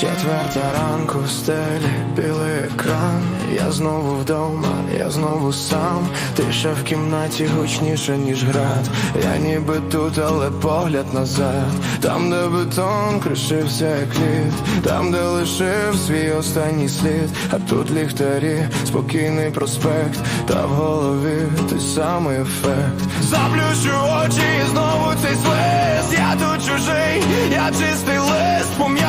Четверта ранку стелі, білий екран. Я знову вдома, я знову сам. Тиша в кімнаті гучніша, ніж град. Я ніби тут, але погляд назад. Там, де бетон кришився як лід, там, де лишив свій останній слід, а тут ліхтарі, спокійний проспект, та в голові той самий ефект. Заплющу очі і знову цей свист. Я тут чужий, я чистий лист, пом'ятий,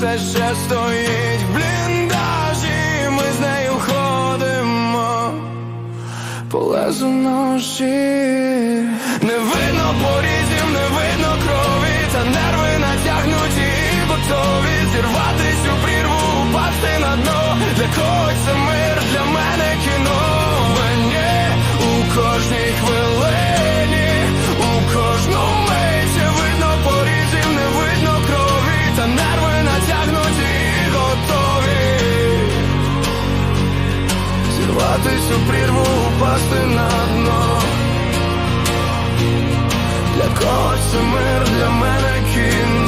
все ще стоїть в бліндажі. Ми з нею ходимо по лезу ножі Не видно порізів, не видно крові, та нерви натягнуті і готові зірватись у прірву, упасти на дно. Для когось прірву, упасти на дно. Для когось це мир, для мене кіно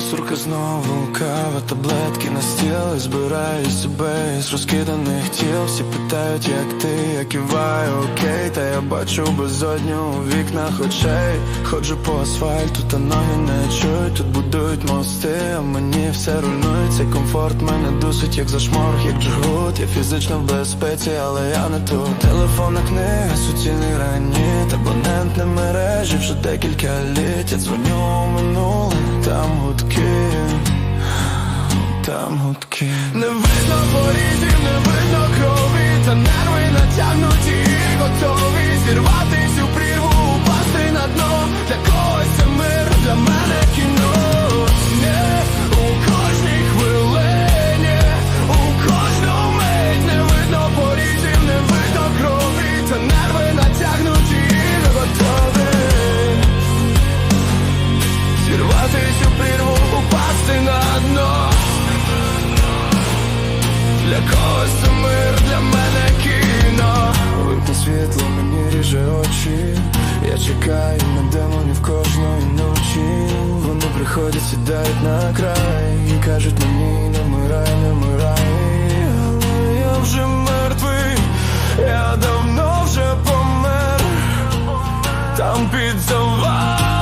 Сурка знову кава, таблетки на стіл Збираю себе із розкиданих тіл Всі питають, як ти, я киваю, окей. Та я бачу безодню у вікнах очей. Ходжу по асфальту, та ноги не чують Тут будують мости, а мені все руйнують Цей комфорт мене дусить, як зашморг, як джгут. Я фізично в безпеці, але я не тут. Телефонна книга, суцільний граніт Абонентне мережі вже декілька літ Я дзвоню у минуле, там гудки там гудки. Не видно порізів, мені ріже очі. Я чекаю на демонів кожної ночі. Вони приходять, сідають на край І кажуть мені, не вмирай, не вмирай я вже мертвий, я давно вже помер. Там під завалом